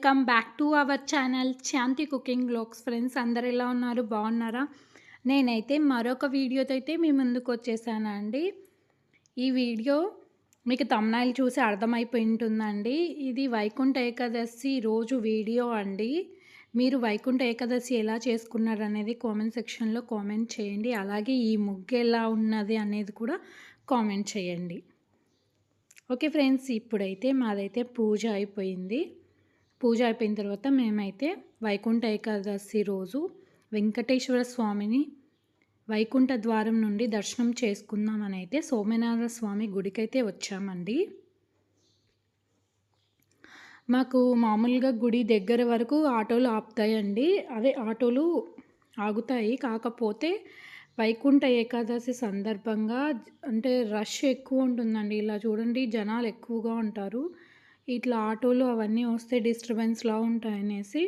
Welcome back to our channel Shanti cooking vlogs friends అందరు ఎలా ఉన్నారు? బాగున్నారా? నేనైతే మరొక వీడియోతో అయితే మీ ముందుకు వచ్చేసానండి ఈ వీడియో మీకు తమ్నాయిలు చూసి అర్థమైపోయి ఉంటుందండి. ఇది వైకుంఠ ఏకాదశి రోజు వీడియో అండి. మీరు వైకుంఠ ఏకాదశి ఎలా చేసుకున్నారు అనేది కామెంట్ సెక్షన్లో కామెంట్ చేయండి. అలాగే ఈ ముగ్గు ఎలా ఉన్నది అనేది కూడా కామెంట్ చేయండి. ఓకే ఫ్రెండ్స్ ఇప్పుడైతే మాదైతే పూజ అయిపోయింది. పూజ అయిపోయిన తర్వాత మేమైతే వైకుంఠ ఏకాదశి రోజు వెంకటేశ్వర స్వామిని వైకుంఠ ద్వారం నుండి దర్శనం చేసుకుందామని అయితే సోమనాథ స్వామి గుడికైతే వచ్చామండి. మాకు మామూలుగా గుడి దగ్గర వరకు ఆటోలు ఆపుతాయండి. అదే ఆటోలు ఆగుతాయి. కాకపోతే వైకుంఠ ఏకాదశి సందర్భంగా అంటే రష్ ఎక్కువ ఉంటుందండి. ఇలా చూడండి జనాలు ఎక్కువగా ఉంటారు. ఇట్లా ఆటోలు అవన్నీ వస్తే డిస్టర్బెన్స్లా ఉంటాయనేసి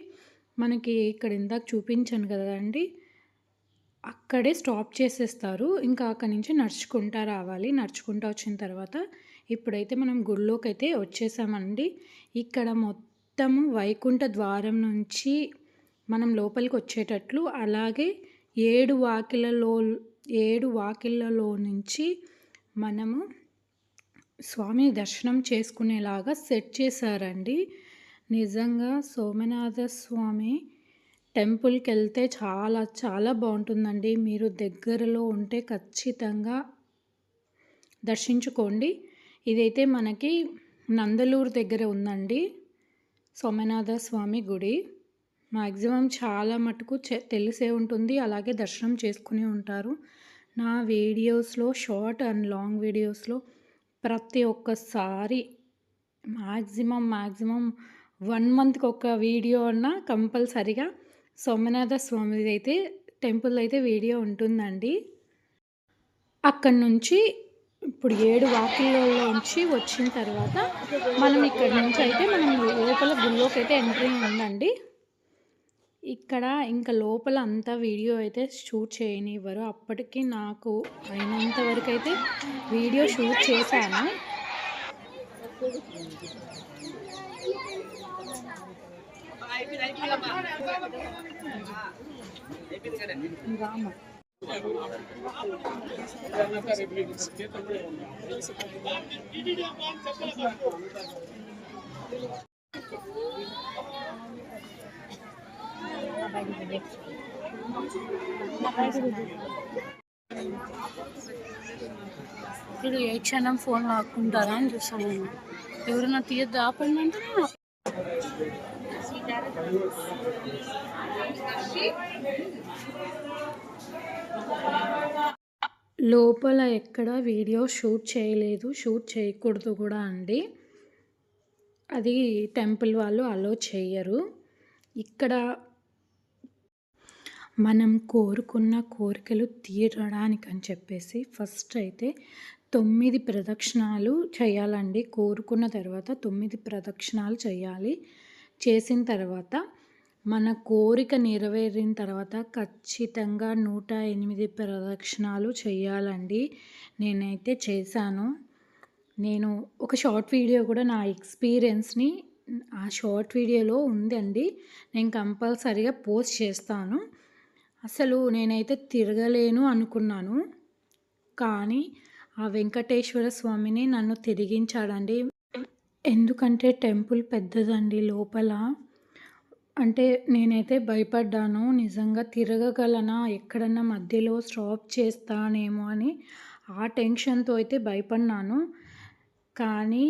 మనకి ఇక్కడ ఇందాక చూపించాను కదండి. అక్కడే స్టాప్ చేసేస్తారు. ఇంకా అక్కడి నుంచి నడుచుకుంటా రావాలి. నడుచుకుంటా వచ్చిన తర్వాత ఇప్పుడైతే మనం గుడిలోకి అయితే వచ్చేసామండి. ఇక్కడ మొత్తము వైకుంఠ ద్వారం నుంచి మనం లోపలికి వచ్చేటట్లు అలాగే ఏడు వాకిలలో ఏడు వాకిళ్ళలో నుంచి మనము స్వామి దర్శనం చేసుకునేలాగా సెట్ చేశారండి. నిజంగా సోమనాథ స్వామి టెంపుల్కి వెళ్తే చాలా చాలా బాగుంటుందండి. మీరు దగ్గరలో ఉంటే ఖచ్చితంగా దర్శించుకోండి. ఇదైతే మనకి నందలూరు దగ్గర ఉందండి సోమనాథ స్వామి గుడి. మ్యాక్సిమం చాలా మటుకు తెలిసే ఉంటుంది. అలాగే దర్శనం చేసుకుని ఉంటారు. నా వీడియోస్లో షార్ట్ అండ్ లాంగ్ వీడియోస్లో ప్రతి ఒక్కసారి మ్యాక్సిమం మ్యాక్సిమం వన్ మంత్కి ఒక వీడియో అన్న కంపల్సరిగా సోమనాథ స్వామిది అయితే టెంపుల్ అయితే వీడియో ఉంటుందండి. అక్కడి నుంచి ఇప్పుడు ఏడు వాకిల్లోంచి వచ్చిన తర్వాత మనం ఇక్కడి నుంచి అయితే మనం లోపల గుళ్ళోకి అయితే ఎంట్రీ ఉందండి. ఇక్కడ ఇంకా లోపల అంతా వీడియో అయితే షూట్ చేయనివ్వరు. అప్పటికి నాకు అయినంత వరకు అయితే వీడియో షూట్ చేశాను. రామ ఇప్పుడు ఏ క్షణం ఫోన్ లాక్కుంటారా అని చూస్తాను నేను. ఎవరైనా తీయద్దు? ఆపండి అంటే లోపల ఎక్కడ వీడియో షూట్ చేయలేదు. షూట్ చేయకూడదు కూడా అండి. అది టెంపుల్ వాళ్ళు అలో చేయరు. ఇక్కడ మనం కోరుకున్న కోరికలు తీరడానికి అని చెప్పేసి ఫస్ట్ అయితే తొమ్మిది ప్రదక్షిణాలు చేయాలండి. కోరుకున్న తర్వాత తొమ్మిది ప్రదక్షిణాలు చేయాలి. చేసిన తర్వాత మన కోరిక నెరవేరిన తర్వాత ఖచ్చితంగా నూట ఎనిమిది ప్రదక్షిణాలు చేయాలండి. నేనైతే చేశాను. నేను ఒక షార్ట్ వీడియో కూడా నా ఎక్స్పీరియన్స్ని ఆ షార్ట్ వీడియోలో ఉందండి. నేను కంపల్సరీగా పోస్ట్ చేస్తాను. అసలు నేనైతే తిరగలేను అనుకున్నాను. కానీ ఆ వెంకటేశ్వర స్వామిని నన్ను తిరిగించాడండి. ఎందుకంటే టెంపుల్ పెద్దదండి లోపల. అంటే నేనైతే భయపడ్డాను. నిజంగా తిరగగలనా? ఎక్కడన్నా మధ్యలో స్టాప్ చేస్తానేమో అని ఆ టెన్షన్తో అయితే భయపడినాను కానీ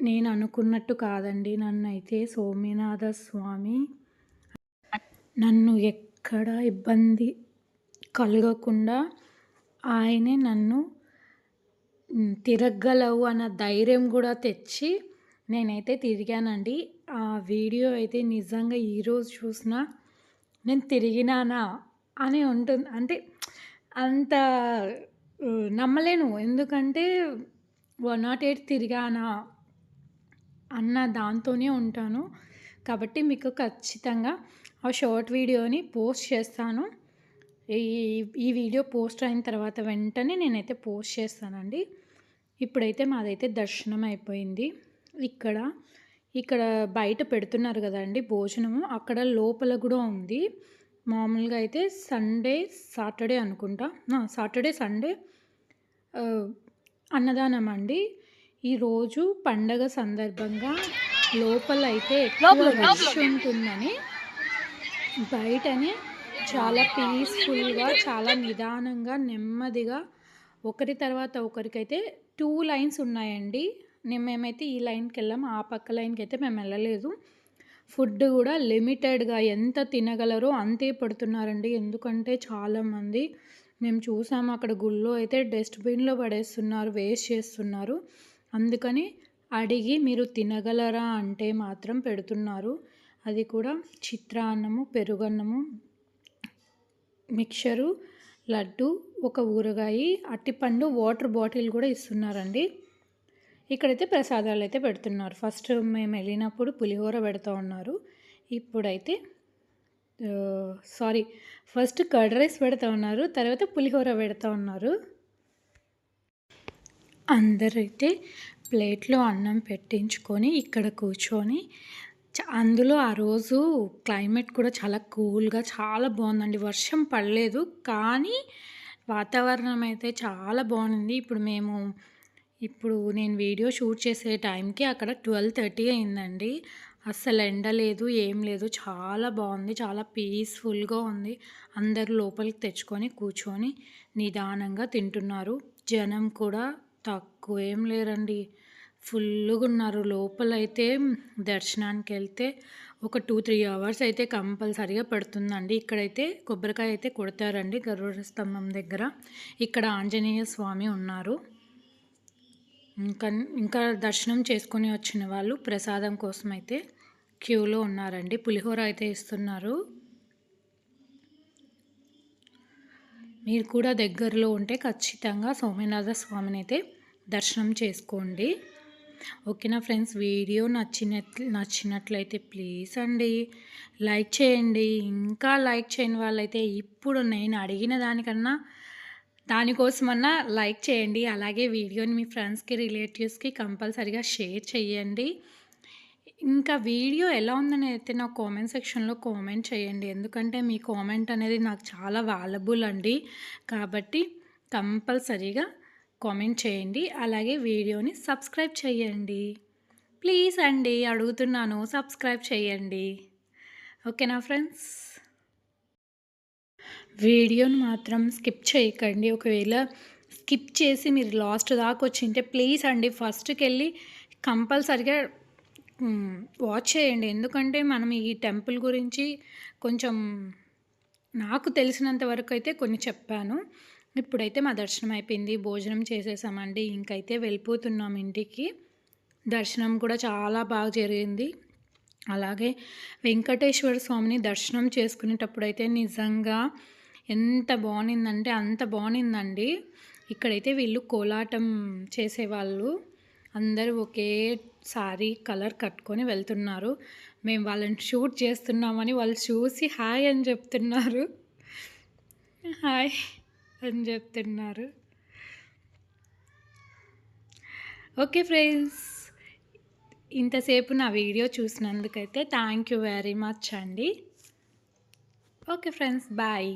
నేను అనుకున్నట్టు కాదండి. నన్ను అయితే సోమనాథ స్వామి నన్ను ఎక్కడ ఇబ్బంది కలగకుండా ఆయనే నన్ను తిరగలవు అన్న ధైర్యం కూడా తెచ్చి నేనైతే తిరిగానండి. ఆ వీడియో అయితే నిజంగా ఈరోజు చూసిన నేను తిరిగినానా అని ఉంటుంది. అంటే అంత నమ్మలేను. ఎందుకంటే వన్ నాట్ ఎయిట్ తిరిగానా అన్న దాంతోనే ఉంటాను. కాబట్టి మీకు ఖచ్చితంగా ఆ షార్ట్ వీడియోని పోస్ట్ చేస్తాను ఈ ఈ వీడియో పోస్ట్ అయిన తర్వాత వెంటనే నేనైతే పోస్ట్ చేస్తానండి ఇప్పుడైతే మాదైతే దర్శనం అయిపోయింది ఇక్కడ ఇక్కడ బయట పెడుతున్నారు కదండి భోజనము. అక్కడ లోపల కూడా ఉంది. మామూలుగా అయితే సండే, సాటర్డే అనుకుంటా. సాటర్డే, సండే అన్నదానం అండి. ఈరోజు పండగ సందర్భంగా లోపలైతే ఎక్కువ రష్ ఉంటుందని బయటనే చాలా పీస్‌ఫుల్‌గా, చాలా నిదానంగా, నెమ్మదిగా ఒకరి తర్వాత ఒకరికైతే 2 లైన్స్ ఉన్నాయండి. మేమైతే ఈ లైన్‌కెళ్ళాము. ఆ పక్క లైన్‌కైతే మేమెళ్ళలేదు. ఫుడ్ గూడా లిమిటెడ్‌గా ఎంత తినగలరో అంతే పెడుతున్నారండి. ఎందుకంటే చాలామంది మేము చూసాము అక్కడ గుళ్ళో అయితే డస్ట్‌బిన్‌లో పడేస్తున్నారు. వేస్ట్ చేస్తున్నారు. అందుకని అడిగి మీరు తినగలరా అంటే మాత్రం పెడుతున్నారు. అది కూడా చిత్రాన్నము, పెరుగన్నము, మిక్చరు, లడ్డు, ఒక ఊరగాయి, అరటిపండు, వాటర్ బాటిల్ కూడా ఇస్తున్నారండి. ఇక్కడైతే ప్రసాదాలు అయితే పెడుతున్నారు. ఫస్ట్ మేము వెళ్ళినప్పుడు పులిహోర పెడతా ఉన్నారు. ఇప్పుడైతే సారీ ఫస్ట్ కర్డ్ రైస్ పెడతా ఉన్నారు. తర్వాత పులిహోర పెడతా ఉన్నారు. అందరైతే ప్లేట్‌లో అన్నం పెట్టించుకొని ఇక్కడ కూర్చొని చ అందులో ఆ రోజు క్లైమేట్ కూడా చాలా కూల్‌గా చాలా బాగుందండి వర్షం పడలేదు. కానీ వాతావరణం అయితే చాలా బాగుంది ఇప్పుడు మేము ఇప్పుడు నేను వీడియో షూట్ చేసే టైంకి అక్కడ 12:30 అయిందండి. అస్సలు ఎండ లేదు, ఏం లేదు. చాలా బాగుంది చాలా పీస్‌ఫుల్‌గా ఉంది. అందరు లోపలికి తెచ్చుకొని కూర్చొని నిదానంగా తింటున్నారు. జనం కూడా తక్కువ ఏం లేరండి. ఫుల్లుగున్నారు. లోపలైతే దర్శనానికెళ్తే ఒక 2, 3 అవర్స్ అయితే కంపల్సరీగా పడుతుందండి. ఇక్కడైతే కొబ్బరికాయ అయితే కొడతారండి గరుడ స్తంభం దగ్గర. ఇక్కడ ఆంజనేయ స్వామి ఉన్నారు. ఇంకా ఇంకా దర్శనం చేసుకొని వచ్చిన వాళ్ళు ప్రసాదం కోసం అయితే క్యూలో ఉన్నారండి. పులిహోర అయితే ఇస్తున్నారు. మీరు కూడా దగ్గరలో ఉంటే ఖచ్చితంగా సోమనాథ అయితే దర్శనం చేసుకోండి. ఓకేనా ఫ్రెండ్స్ వీడియో నచ్చినట్లు నచ్చినట్లయితే ప్లీజ్ అండి లైక్ చేయండి. ఇంకా లైక్ చేయని వాళ్ళైతే ఇప్పుడు నేను అడిగిన దానికన్నా దానికోసమన్నా లైక్ చేయండి. అలాగే వీడియోని మీ ఫ్రెండ్స్‌కి, రిలేటివ్స్‌కి కంపల్సరీగా షేర్ చేయండి. ఇంకా వీడియో ఎలా ఉందని అయితే నాకు కామెంట్ సెక్షన్‌లో కామెంట్ చేయండి. ఎందుకంటే మీ కామెంట్ అనేది నాకు చాలా వాలబుల్ అండి. కాబట్టి కంపల్సరీగా కామెంట్ చేయండి. అలాగే వీడియోని సబ్స్క్రైబ్ చేయండి. ప్లీజ్ అండి అడుగుతున్నాను సబ్స్క్రైబ్ చేయండి. ఓకేనా ఫ్రెండ్స్? వీడియోని మాత్రం స్కిప్ చేయకండి. ఒకవేళ స్కిప్ చేసి మీరు లాస్ట్ దాకా వచ్చింటే ప్లీజ్ అండి ఫస్ట్‌కెళ్ళి వెళ్ళి కంపల్సరిగా వాచ్ చేయండి. ఎందుకంటే మనం ఈ టెంపుల్ గురించి కొంచెం నాకు తెలిసినంత వరకు అయితే కొన్ని చెప్పాను. ఇప్పుడైతే మా దర్శనం అయిపోయింది. భోజనం చేసేసామండి. ఇంకైతే వెళ్ళిపోతున్నాం ఇంటికి. దర్శనం కూడా చాలా బాగా జరిగింది. అలాగే వెంకటేశ్వర స్వామిని దర్శనం చేసుకునేటప్పుడైతే నిజంగా ఎంత బాగునిందంటే అంత బాగునిందండి ఇక్కడైతే వీళ్ళు కోలాటం చేసేవాళ్ళు. అందరూ ఒకే సారీ కలర్ కట్టుకొని వెళ్తున్నారు. మేము వాళ్ళని షూట్ చేస్తున్నామని వాళ్ళు చూసి హాయ్ అని చెప్తున్నారు. హాయ్ అని చెప్తున్నారు. Okay friends. ఇంతసేపు నా వీడియో చూసినందుకైతే థ్యాంక్ యూ వెరీ మచ్ అండి. Okay friends. బాయ్.